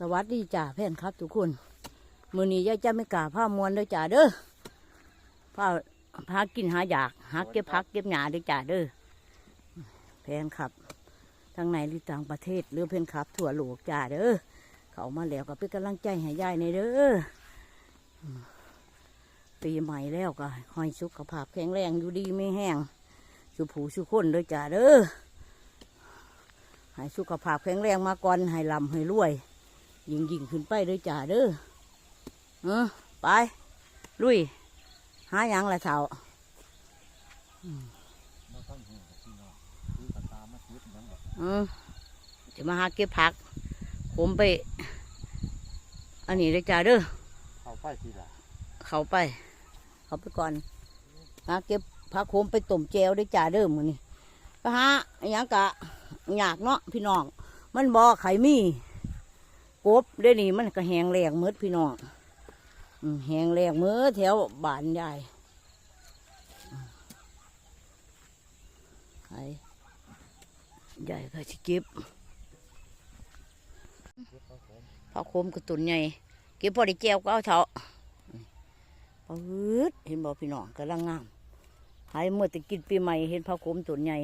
สวัสดีจ่าแฟนครับทุกคนมือนี้ยาจะไม่กล้าผ้ามวนเด้อจ่าเด้อผ้าพากินหาอยากหาเก็บพักเก็บหยาเด้อจ่าเด้อแฟนครับทางในหรือต่างประเทศหรือเพื่อนครับทั่วโลกจ่าเด้อเขามาแล้วก็เป็นกำลังใจให้ยายในเด้อปีใหม่แล้วก็คอยสุขภาพแข็งแรงอยู่ดีไม่แห้งสุผูสุขคนเด้อจ่าเด้อให้สุขภาพแข็งแรงมาก่อนให้ลำให้รวย ยิงยิงขึ้นไปเด้อจ่าเด้อเออไป ลุย หาหยังละเท่ามาตั้งหัวกับพี่น้องคือกันตามมาคิดนั่นแหละเออจะมาหาเก็บผัก ผมไป อันนี้เด้อจ่าเด้อเข้าไปทีละเขาไป เขาไปก่อนหาเก็บผักโขมไปต้มแจวเด้อจ่าเด้อมือนี่ก็หาอหยังกะอยากเนาะพี่น้อง มันบอไข่มี กบเด้อนี่มันก็แหงแรงเมืดพี่น้องแหงแรงเมืดแถวบ้านยายอืมไข่ยายก็สิเก็บเก็บเอาของผักโขมกระตุนใหญ่เก็บพอได้แจวก็เอาเถอะปืดเห็นบ่พี่น้องกำลังงามหายเมื่อต่กินปีใหม่เห็นผักโขมตุนใหญ่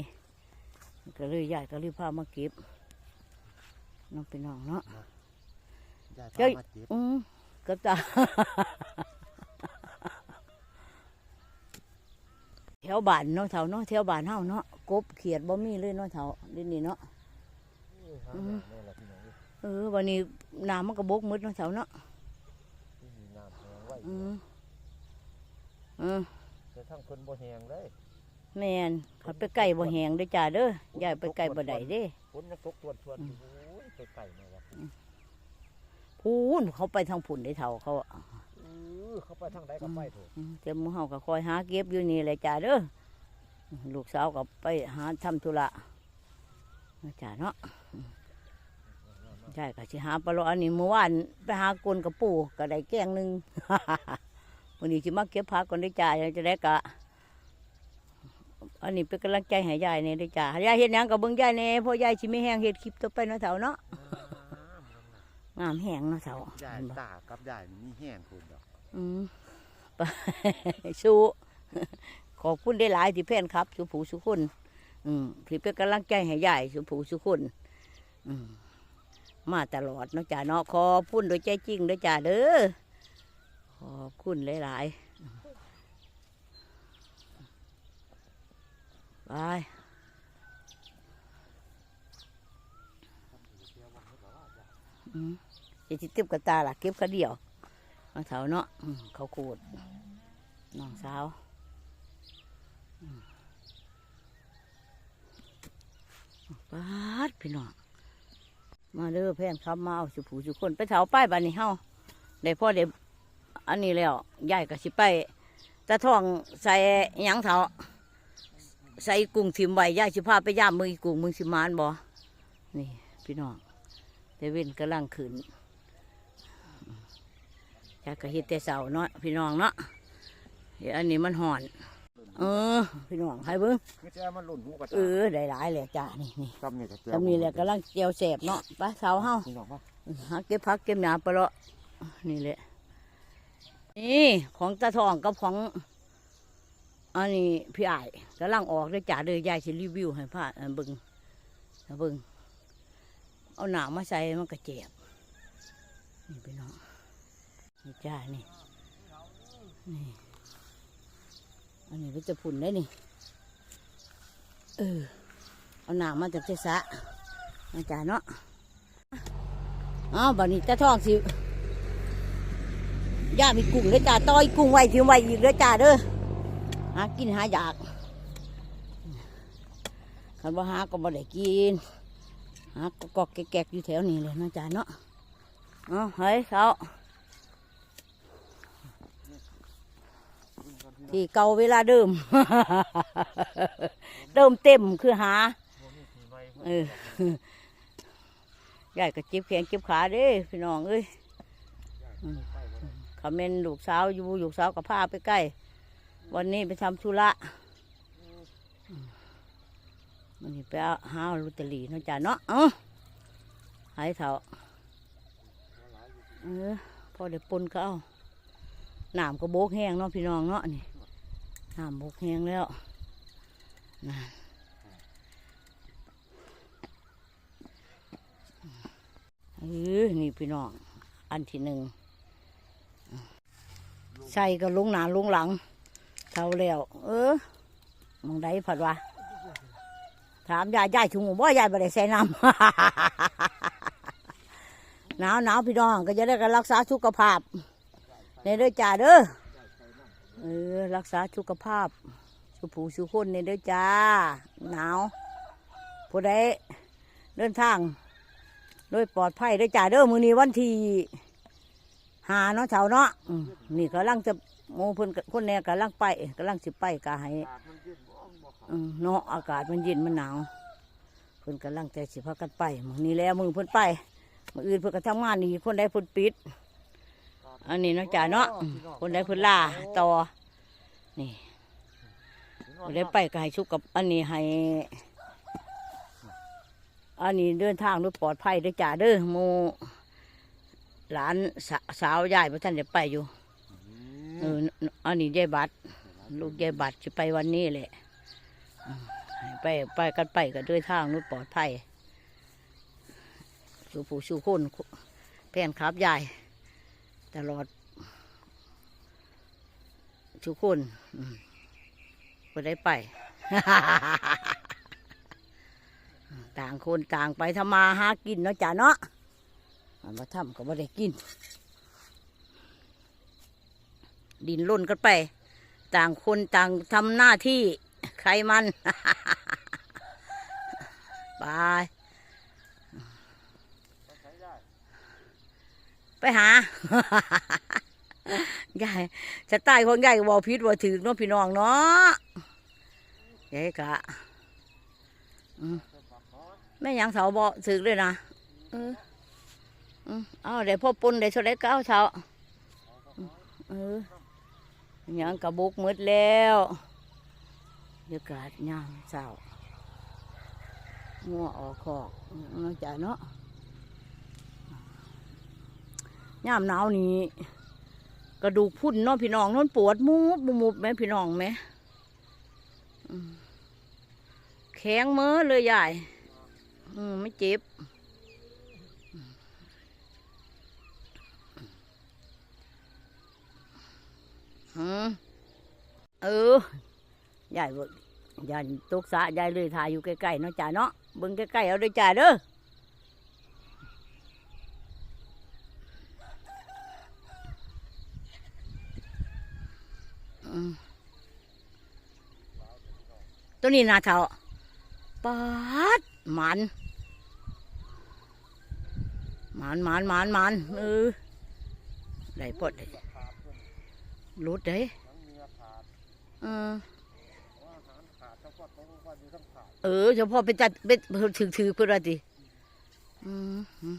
ก็เลยยายก็เลยพามาเก็บน้องพี่น้องเนาะ จ้ยพามาเก็บอืมก็ตาแถวบ้านเนาะเถาเนาะแถวบ้านเฮาเนาะกบเขียดบ่มีเลยเนาะเถาเดี๋ยวนี้เนาะหาอย่างนี่แหละพี่น้องเออวันนี้น้ำมันก็บกมืดเนาะเถาเนาะที่มีน้ำแห้งไว้อืมอืมแต่ทั้งคนบ่แห้งเลยแม่นเขาไปไก่บ่แหงเด้อจ้าเด้อยายไปไก่บ่ได้เด้ฝนยังตกทวนทวนๆอยู่โอ้ยไปไก่มาว่ะ พูนเขาไปทางผุ่นได้เท่าเขาอะเออเข้าไปทางใดก็ไปเถอะอืมแต่หมูเฮาก็คอยหาเก็บอยู่นี่แหละจ้าเด้อลูกสาวก็ไปหาทำธุระนะจ้าเนาะใช่ก็สิหาปลาโลอันนี้เมื่อวานไปหากลกับปู่ก็ได้แกงหนึ่ง วันนี้สิมาเก็บผักก่อนได้อจ้าจะได้กะ อันนี้เป็นกำลังใจให้ยายเนี่ยได้อจ้ายายเห็นยังกับเบิ้งยายเนี่ยเพราะยายสิไม่แห้งเห็ดคลิปต่อไปเนาะเถาเนาะ งามแห้งเนาะเถายายเห็นบ่ตากับยายมีแห้งคุณดอก อืมไปสู้ขอบคุณได้หลายที่เพื่อนครับ สุผูสุคนอืมที่เป็นกำลังใจให้ยายสุผูสุคนอืมมาตลอดเนาะจ้าเนาะขอบคุณโดยใจจริงเด้อจ้าเด้อขอบคุณหลายๆไปอืม จะติดติบกับตาล่ะเก็บกระเดี่ยวมาเถาเนาะเขาโคดน้องสาวปาดพี่น้องมาเด้อเพื่อนครับมาเอาสุผูสุคนไปเถาป้ายบ้านนี้เฮาได้พ่อได้อันนี้แล้วยายก็สิไปตะท่องใส่ยังเถาใส่กุ้งทิมไว้ยายสิพาไปย่ามมือกุ้งมึงสิมานบ่นี่ พี่น้องแต่เว้นกำลังขึ้น ยายก็เฮ็ดแต่เสาเนาะพี่น้องเนาะเดี๋ยวอันนี้มันห่อน เออ พี่น้องให้เบิ้งไม่ใช่มันหล่นหูกระเออได้หลายเลยจ้านี่นี่กำนี่ก็เจียวตำนี้แหละกำลังเจียวแสบเนาะไปเสาเฮาพี่น้องว่าหาเก็บผักเก็บหนาไปละนี่แหละนี่ของตาทองกับของอันนี้พี่อ้ายกำลังออกเลยจ่าเลยยายสิรีวิวให้พ่าเอ่อเบิงให้เบิงเอาหนามาใส่มันก็เจ็บนี่พี่น้อง นี่จ้านี่ นี่ อันนี้ก็จะผุนได้นี่ เออ เอาหนามาจากเจสะนะจ้าเนาะอ้าบัดนี้ตาทองสิย่ามีกุ้งเลยจ้าต้อยกุ้งไว้ทิ้งไว้อีกเลยจ้าเด้อ หากินหาอยากคันว่าหาก็บ่ได้กิน หาก็กอกแกกอยู่แถวนี้เลยนะจ้าเนาะ เอ๋อเฮ้ยเขา ที่เก่าเวลาเดิมเติมเต็มคือหาเออยายก็จ็บแขนจ็บขาเด้พี่น้องเอ้ยคอมเขาเมนลูกสาวอยู่ลูกสาวกับพาไปใกล้ วันนี้ไปทำธุระมันนี้ไปเอาหาลอตเตอรี่นาะจ้ะเนาะเอ้าหายเถอะเออพอเดี๋ยวปนก็เอาน้ำก็โบกแห้งเนาะพี่น้องเนาะนี่ น้ำโบกแห้งแล้วนั่นเออนี่พี่น้อง อันที่หนึ่ง ใส่ก็ลุงหนาลุงหลังเท่าแล้ว เออมองได้ผัดวะถามยายยายชุงบ่ยายบ่ได้ใส่น้ำหนาวหนาวพี่น้อง ก็จะได้กันรักษาสุขภาพในเด้อจ่าเด้อ เออ รักษาสุขภาพ สุผูสุคนในเด้อจ้า หนาวผู้ใดเดินทาง โดยปลอดภัยเด้อจ่าเด้อมือนี้วันที่หาเนาะเช้าเนาะอืมนี่กำลังจะโมเพิ่นก็คนแน่กำลังไปกำลังสิไปกะให้อืมเนาะอากาศมันเย็นมันหนาวเพิ่นกำลังแต่สิพากันไปมือนี้แล้วมือเพิ่นไปมืออื่นเพิ่นก็ทำงานนี่คนใดเพิ่นปิด อันนี้เนาะจ่าเนาะอืมคนใดเพิ่นล่าต่อนี่คนใดไปก็ให้ชุกกับอันนี้ให้อันนี้เดินทางด้วยปลอดภัยเด้อจ่าเด้อโมหลานสาสาวยายพระท่านจะไปอยู่เอออันนี้ยายบัตรลูกยายบัตรจะไปวันนี้แหละอืมให้ไปไปกันไปก็เดินทางด้วยปลอดภัยสู่ผู้สู่คนแฟนครับยาย ตลอด ทุกคนก็ได้ไป ต่างคนต่างไปทำมาหากินเนาะจ้ะเนาะมาทำก็ไม่ได้กิน ดินล่นกันไป ต่างคนต่างทำหน้าที่ใครมันไป ไปหายายจะตายของยายก็บอพิษว่าถือเนาะพี่น้องเนาะยายกะอืมแม่ยังเสาบอถือเลยนะเอออืมเอาเดี๋ยวพ่อปุนเดี๋ยวชดได้เก้าเช้าอืมเออยังกระบุกมืดแล้วเดี๋ยวกาดยามเช้างัวออกคอกเนาะจ้ะเนาะ ยามหนาวนี้กระดูกพุ่นเนาะพี่น้องนอนปวดมูบมูบไหมพี่น้องไหมแข็งมือเลยยายอืมไม่เจ็บเออยายบอกยายตกสะยายเลยถ่ายอยู่ใกล้ๆเนาะจ่าเนาะเบิ่งใกล้ๆเอาด้อจ่าเด้อม ตัวนี้นาเถาปาดหมันหมันหมันหมันหมันเออได้ปดได้รุดเด้เออเออเฉพาะเป็นจัดเป็นถือถือเพื่อนว่าติอืมอืม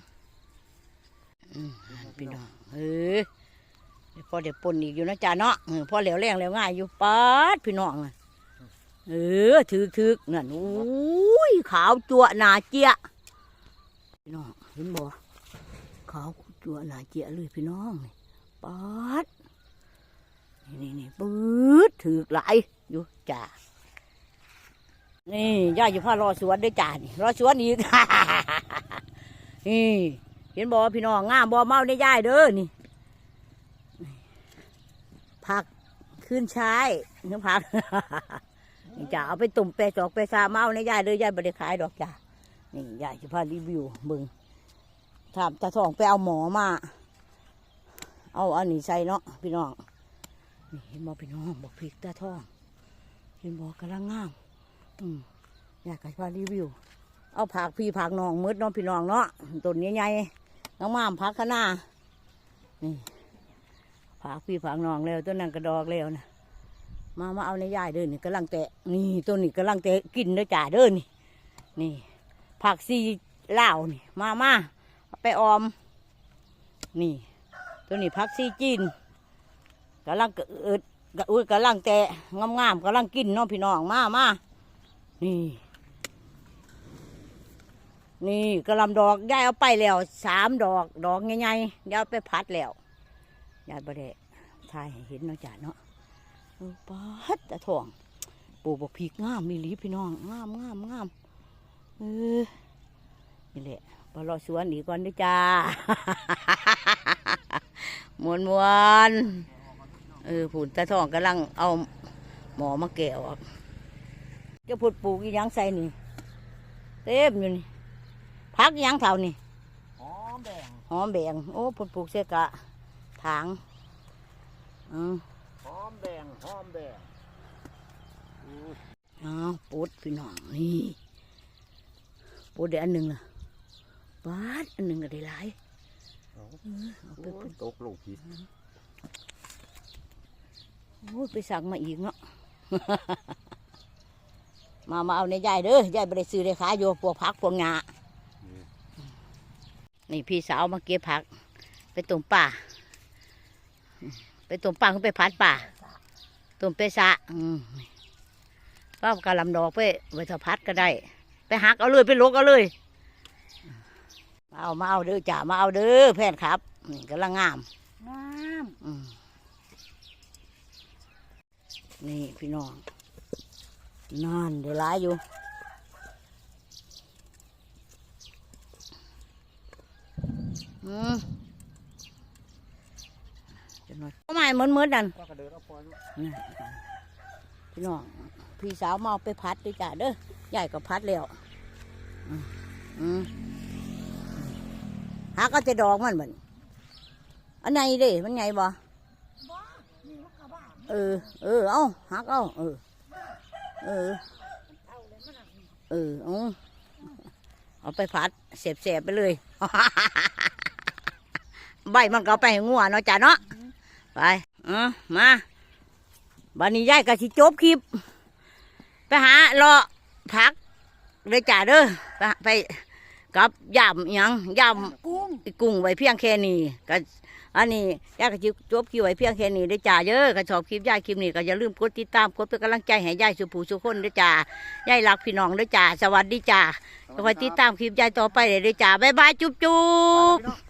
อืมพี่น้องเออพอเดี๋ยวปนอีกอยู่นะจ๊ะเนาะเอพอเหลวแรงแล้วง่ายอยู่ปาดพี่น้องน่ะ เออถือถือนั่นโอ้ยขาวจั่วหนาเจี๊ยพี่น้องเห็นบ่ขาวจั่วหนาเจี๊ยเลยพี่น้องนี่ปาดนี่นี่นี่ปื๊ดถือหลายอยู่จ้านี่ย่าอยู่ผ้ารอสวนด้วยจ้านี่รอสวนอีกนี่เห็นบ่พี่น้องงามบ่เมาได้ย่ายเด้อนี่ผักขึ้นใช้เนื้อผัก นี่จ้าเอาไปตุ่มแปรจอกแปรซาเมาในยายเด้อยายบ่ได้ขายดอกจ้านี่ยายจะพารีวิวเบิ่งถามตาทองไปเอาหมอมา เอาอันนี้ใส่เนาะพี่น้องนี่เห็นบ่พี่น้องบอกพริกตาทองเห็นบ่กำลังงามอืมอยากให้พารีวิว เอาผักพี่ผักน้องมืดเนาะพี่น้องเนาะต้นใหญ่ๆน้องมามผักคะน้านี่ผักพี่ผักน้องแล้วต้นนั้นกระดอกแล้วนะ มามาเอาในยายเด้อนี่กำลังแตะนี่ตัวนี้กำลังแตะกินเด้อจ่าเด้อนี่นี่ผักซีเหลานี่มามาไปออม นี่ ตัวนี้ผักซีจีนกำลังเอิดกะอุ้ยกำลังแตะงามๆกำลังกินน้องพี่น้องมามานี่ นี่กระลำดอกยายเอาไปแล้วสามดอกดอกใหญ่ๆเดี๋ยเอาไปพัดแล้วยายบ่ได้ถ่ายให้เห็นเนาะจ้ะเนาะ เออปัดตะทองปลูกบักพริกงามมีหลีพี่น้องงามงามงามเออนี่แหละไปรอสวนอีกก่อนเด้วยจ้ามวนมวนๆเออผุนตะทองกำลังเอาหมอมาแกะออกจะพูดปลูกอีหยังใส่นี่เต็มอยู่นี่พักอีหยังเท่านี่หอมแดงหอมแบงโอ้พูดปลูกเสกะถางอือ หอมแดงหอมแดงอู้อ้าวปุดพี่น้องนี่ปุดได้อันหนึ่งล่ะบาดอันหนึ่งก็ได้หลายเอาเอาไปโอ้พุ่ยนตกลงผิดโอ้ยไปสั่งมาอีกเนาะ มามาเอาในยายเด้อยายไปได้ซื้อได้ขายอยู่พวกผักพวกหญ้านี่พี่สาวมาเก็บผัก ไปต้มป่า ไปต้มป่าเขาไปพัดป่าต้มเปซะอืมป้ากะหลำดอกไปไว้ถ้าพัดก็ได้ ไปหักเอาเลยไปลกเอาเลยมาเอามาเอาเด้อจ่ามาเอาเด้อแพนครับนี่กำลังงามงามอืมนี่พี่น้องนั่นเดี๋ยวร้ายอยู่อืมจะหน่อยทำไม เหมือนเหมือนนั่นก็กระเดินเอาปล่อยนี่พี่น้องพี่สาวมาเอาไปพัดด้วยจ้ะเด้อใหญ่ก็พัดแล้วหาก็จะดอกมันเหมือนอันไหนเด้มันไงบ่เออ เออ เอาหักเอาเออ เออ เอาเลยมันอะเอาเอาไปผัดเสียบๆไปเลย ใบมันก็ไปงัวเนาะจ้ะเนาะ ไป เออมาบันนี้ยายก็สิจบคลิป ไปหารอพักเลยจ้ะเด้อไปไปกับยำอิหยังยำกุ้งกุ้งไว้เพียงแค่นี้ก็อันนี้ยายก็จะจบคลิปไว้เพียงแค่นี้ได้อจ้าเยอะก็ชอบคลิปยายคลิปนี้ก็อย่าลืมกดติดตามกดเป็นกำลังใจให้ยายสุภูสุคนด้วยจ้ายายรักพี่น้องด้วยจ้าสวัสดีจ้าคอยติดตามคลิปยายต่อไปเลยด้วยจ้าบ๊ายบายจุ๊บจุ๊บพี่น้อง